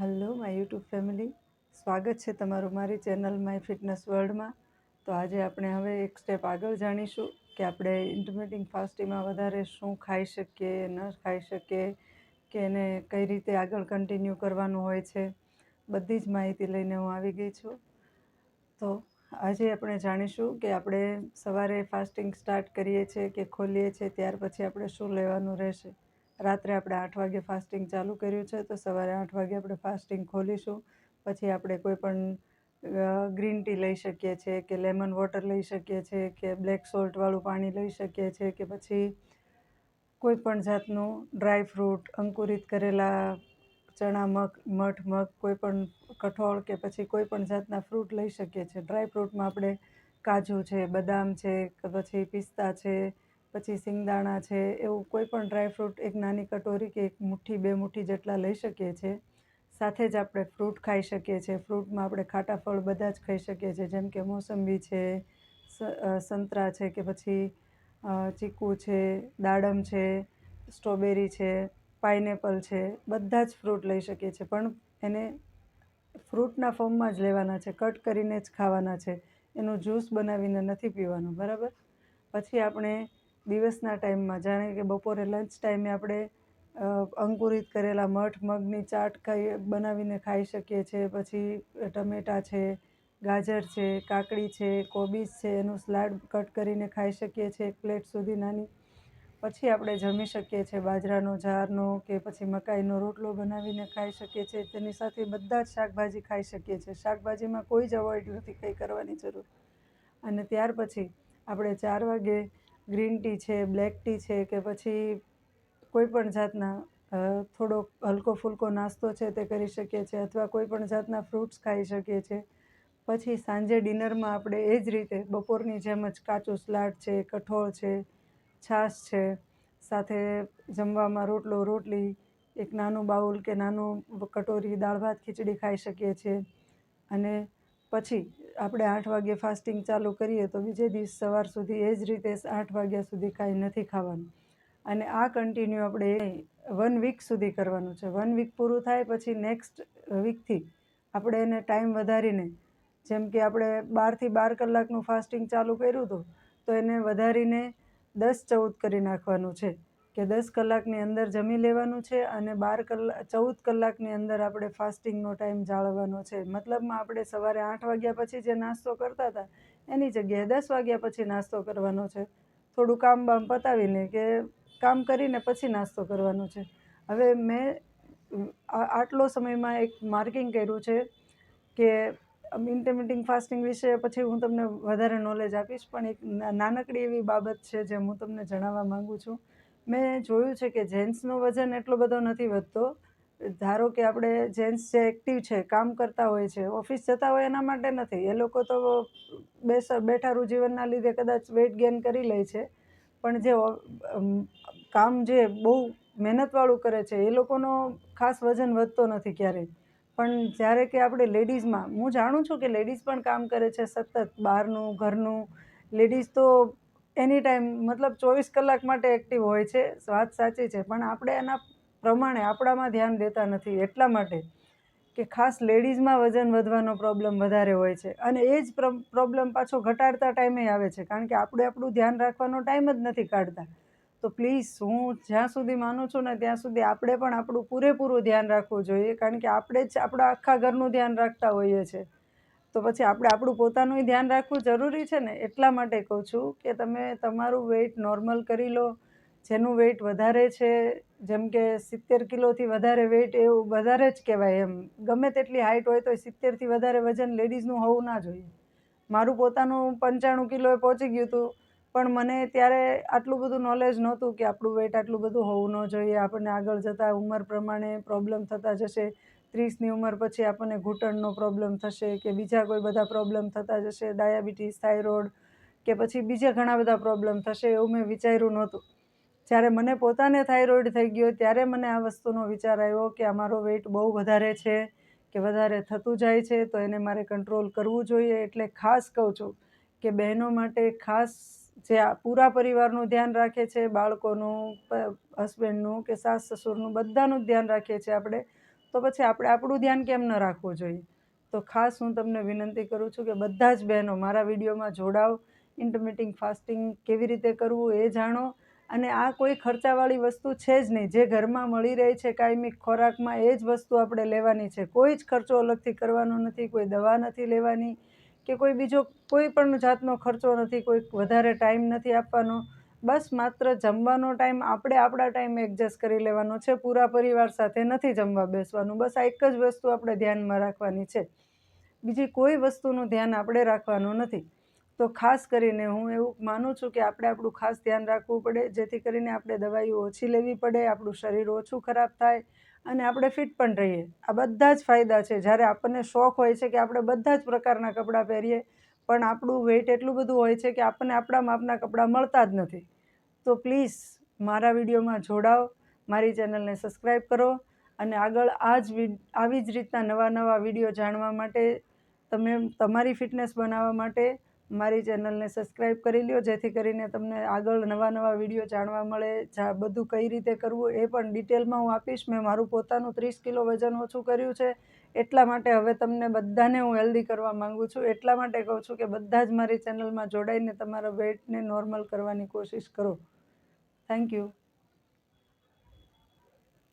Hello, my YouTube family. સ્વાગત છે તમારું મારી ચેનલ માય ફિટનેસ વર્લ્ડમાં. તો આજે આપણે હવે એક સ્ટેપ આગળ જાણીશું કે આપણે ઇન્ટરમિટિંગ ફાસ્ટિંગમાં વધારે શું ખાઈ શકીએ, ન ખાઈ શકીએ, કે એને કઈ રીતે આગળ કન્ટિન્યુ કરવાનું હોય છે. બધી જ માહિતી લઈને હું આવી ગઈ છું. તો આજે આપણે જાણીશું કે આપણે સવારે ફાસ્ટિંગ સ્ટાર્ટ કરીએ છીએ કે ખોલીએ છીએ, ત્યાર પછી આપણે શું લેવાનું રહેશે. રાત્રે આપણે આઠ વાગે ફાસ્ટિંગ ચાલુ કર્યું છે, તો સવારે આઠ વાગે આપણે ફાસ્ટિંગ ખોલીશું. પછી આપણે કોઈ પણ ગ્રીન ટી લઈ શકીએ છીએ કે લેમન વોટર લઈ શકીએ છીએ કે બ્લેક સોલ્ટવાળું પાણી લઈ શકીએ છીએ કે પછી કોઈ પણ જાતનું ડ્રાય ફ્રૂટ અંકુરિત કરેલા ચણા, મગ, મઠ, મગ, કોઈ પણ કઠોળ કે પછી કોઈ પણ જાતના ફ્રૂટ લઈ શકીએ છીએ ડ્રાય ફ્રૂટમાં આપણે કાજુ છે, બદામ છે, કે પછી પિસ્તા છે પછી સિંગદાણા છે, એવું કોઈ પણ ડ્રાયફ્રૂટ એક નાની કટોરી કે એક મુઠ્ઠી, બે મુઠ્ઠી જેટલા લઈ શકીએ છીએ સાથે જ આપણે ફ્રૂટ ખાઈ શકીએ છીએ ફ્રૂટમાં આપણે ખાટા ફળ બધા જ ખાઈ શકીએ છીએ જેમ કે મોસંબી છે સંતરા છે કે પછી ચીકુ છે, દાડમ છે, સ્ટ્રોબેરી છે, પાઇનેપલ છે, બધા જ ફ્રૂટ લઈ શકીએ છીએ પણ એને ફ્રૂટના ફોર્મમાં જ લેવાના છે કટ કરીને જ ખાવાના છે. એનું જ્યુસ બનાવીને નથી પીવાનું, બરાબર? પછી આપણે દિવસના ટાઈમમાં. જાણે કે બપોરે લંચ ટાઈમે આપણે અંકુરિત કરેલા મઠ, મગની ચાટ ખાઈ, બનાવીને ખાઈ શકીએ છીએ પછી ટમેટાં છે, ગાજર છે, કાકડી છે, કોબીજ છે, એનું સ્લાડ કટ કરીને ખાઈ શકીએ છીએ એક પ્લેટ સુધી નાની. પછી આપણે જમી શકીએ છીએ બાજરાનો જારનો કે પછી મકાઈનો રોટલો બનાવીને ખાઈ શકીએ છીએ તેની સાથે બધા જ શાકભાજી ખાઈ શકીએ છીએ શાકભાજીમાં કોઈ જ અવોઇડ નથી કંઈ કરવાની જરૂર. અને ત્યાર પછી આપણે ચાર વાગે ગ્રીન ટી છે, બ્લેક ટી છે કે પછી કોઈપણ જાતના થોડો હલકો ફૂલકો નાસ્તો છે તે કરી શકીએ છીએ અથવા કોઈપણ જાતના ફ્રૂટ્સ ખાઈ શકીએ છીએ. પછી સાંજે ડિનરમાં આપણે એ જ રીતે બપોરની જેમ જ કાચું સલાડ છે, કઠોળ છે, છાશ છે, સાથે જમવામાં રોટલો, રોટલી, એક નાનું બાઉલ કે નાનું કટોરી દાળ ભાત ખીચડી ખાઈ શકીએ છીએ. અને પછી આપણે આઠ વાગે ફાસ્ટિંગ ચાલુ કરીએ તો બીજે દિવસ સવાર સુધી એ જ રીતે આઠ વાગ્યા સુધી કાંઈ નથી ખાવાનું. અને આ કન્ટિન્યુ આપણે વન વીક સુધી કરવાનું છે. વન વીક પૂરું થાય પછી નેક્સ્ટ વીકથી આપણે એને ટાઈમ વધારીને, જેમ કે આપણે બારથી બાર કલાકનું ફાસ્ટિંગ ચાલુ કર્યું હતું તો એને વધારીને દસ ચૌદ કરી નાખવાનું છે. કે દસ કલાકની અંદર જમી લેવાનું છે અને બાર કલાક ચૌદ કલાકની અંદર આપણે ફાસ્ટિંગનો ટાઈમ જાળવવાનો છે. મતલબમાં આપણે સવારે આઠ વાગ્યા પછી જે નાસ્તો કરતા હતા, એની જગ્યાએ દસ વાગ્યા પછી નાસ્તો કરવાનો છે. થોડું કામ બામ પતાવીને કે કામ કરીને પછી નાસ્તો કરવાનો છે. હવે મેં આટલો સમયમાં એક માર્કિંગ કર્યું છે કે ઇન્ટરમિટિંગ ફાસ્ટિંગ વિશે પછી હું તમને વધારે નોલેજ આપીશ, પણ એક નાનકડી એવી બાબત છે જે હું તમને જણાવવા માગું છું. મેં જોયું છે કે જેન્ટ્સનો વજન એટલો બધો નથી વધતો. ધારો કે આપણે જેન્ટ્સ જે એક્ટિવ છે, કામ કરતા હોય છે, ઓફિસ જતા હોય એના માટે નથી. એ લોકો તો બેસ બેઠારું જીવનના લીધે કદાચ વેઇટ ગેઇન કરી લે છે. પણ જે કામ જે બહુ મહેનતવાળું કરે છે, એ લોકોનો ખાસ વજન વધતો નથી ક્યારેય. પણ જ્યારે કે આપણે લેડીઝમાં, હું જાણું છું કે લેડીઝ પણ કામ કરે છે સતત, બહારનું, ઘરનું. લેડીઝ તો એની ટાઈમ મતલબ ચોવીસ કલાક માટે એક્ટિવ હોય છે, વાત સાચી છે, પણ આપણે એના પ્રમાણે આપણામાં ધ્યાન દેતા નથી, એટલા માટે કે ખાસ લેડીઝમાં વજન વધવાનો પ્રોબ્લેમ વધારે હોય છે. અને એ જ પ્રોબ્લેમ પાછો ઘટાડતા ટાઈમે આવે છે, કારણ કે આપણે આપણું ધ્યાન રાખવાનો ટાઈમ જ નથી કાઢતા. તો પ્લીઝ હું જ્યાં સુધી માનું છું ને ત્યાં સુધી આપણે પણ આપણું પૂરેપૂરું ધ્યાન રાખવું જોઈએ, કારણ કે આપણે જ આપણા આખા ઘરનું ધ્યાન રાખતા હોઈએ છીએ તો પછી આપણે આપણું પોતાનું ધ્યાન રાખવું જરૂરી છે ને? એટલા માટે કહું છું કે તમે તમારું વેઇટ નોર્મલ કરી લો, જેનું વેઇટ વધારે છે, જેમ કે સિત્તેર કિલોથી વધારે વેઇટ એવું વધારે જ કહેવાય એમ. ગમે તેટલી હાઇટ હોય તો સિત્તેરથી વધારે વજન લેડીઝનું હોવું ના જોઈએ. મારું પોતાનું પંચાણું કિલોએ પહોંચી ગયું હતું, પણ મને ત્યારે આટલું બધું નોલેજ નહોતું કે આપણું વેઇટ આટલું બધું હોવું ન જોઈએ, આપણને આગળ જતાં ઉંમર પ્રમાણે પ્રોબ્લેમ થતા જશે. ત્રીસની ઉંમર પછી આપણને ઘૂંટણનો પ્રોબ્લેમ થશે કે બીજા કોઈ બધા પ્રોબ્લેમ થતા જશે, ડાયાબિટીસ, થાઇરોઇડ કે પછી બીજા ઘણા બધા પ્રોબ્લેમ થશે એવું મેં વિચાર્યું નહોતું. જ્યારે મને પોતાને થાઇરોઇડ થઈ ગયો, ત્યારે મને આ વસ્તુનો વિચાર આવ્યો કે અમારો વેઇટ બહુ વધારે છે, કે વધારે થતું જાય છે, તો એને મારે કંટ્રોલ કરવું જોઈએ. એટલે ખાસ કહું છું કે બહેનો માટે ખાસ જે આ પૂરા પરિવારનું ધ્યાન રાખે છે, બાળકોનું હસબન્ડનું કે સાસ સસુરનું બધાનું જ ધ્યાન રાખીએ છીએ આપણે. તો પછી આપણે આપણું ધ્યાન કેમ ન રાખવું જોઈએ? તો ખાસ હું તમને વિનંતી કરું છું કે બધા જ બહેનો મારા વિડીયોમાં જોડાઓ ઇન્ટરમિટિંગ ફાસ્ટિંગ કેવી રીતે કરવું એ જાણો. અને આ કોઈ ખર્ચાવાળી વસ્તુ છે જ નહીં. જે ઘરમાં મળી રહી છે કાયમી ખોરાકમાં એ જ વસ્તુ આપણે લેવાની છે. કોઈ જ ખર્ચો અલગથી કરવાનો નથી, કોઈ દવા નથી લેવાની કે કોઈ બીજો કોઈ પણ જાતનો ખર્ચો નથી કોઈ વધારે ટાઈમ નથી આપવાનો. બસ માત્ર જમવાનો ટાઈમ આપણે આપણા ટાઈમ એડજસ્ટ કરી લેવાનો છે. પૂરા પરિવાર સાથે નથી જમવા બેસવાનું. બસ આ એક જ વસ્તુ આપણે ધ્યાનમાં રાખવાની છે. બીજી કોઈ વસ્તુનું ધ્યાન આપણે રાખવાનું નથી. તો ખાસ કરીને હું એવું માનું છું કે આપણે આપણું ખાસ ધ્યાન રાખવું પડે, જેથી કરીને આપણે દવાઈઓ ઓછી લેવી પડે, આપણું શરીર ઓછું ખરાબ થાય અને આપણે ફિટ પણ રહીએ. આ બધા જ ફાયદા છે. જ્યારે આપણને શોખ હોય છે કે આપણે બધા જ પ્રકારના કપડાં પહેરીએ પણ આપણું વેઇટ એટલું બધું હોય છે કે આપણને આપણા માપના કપડાં મળતા જ નથી. તો પ્લીઝ મારા વિડીયોમાં જોડાઓ, મારી ચેનલને સબસ્ક્રાઈબ કરો અને આગળ આ જ આવી જ રીતના નવા નવા વીડિયો જાણવા માટે, તમે, તમારી ફિટનેસ બનાવવા માટે મારી ચેનલને સબસ્ક્રાઈબ કરી લ્યો, જેથી કરીને તમને આગળ નવા નવા વીડિયો જાણવા મળે, જા, બધું કઈ રીતે કરવું એ પણ ડિટેલમાં હું આપીશ. મેં મારું પોતાનું ત્રીસ કિલો વજન ઓછું કર્યું છે. એટલા માટે હવે તમને બધાને હું હેલ્ધી કરવા માગું છું. એટલા માટે કહું છું કે બધા જ મારી ચેનલમાં જોડાઈને તમારા વેટને નોર્મલ કરવાની કોશિશ કરો. Thank you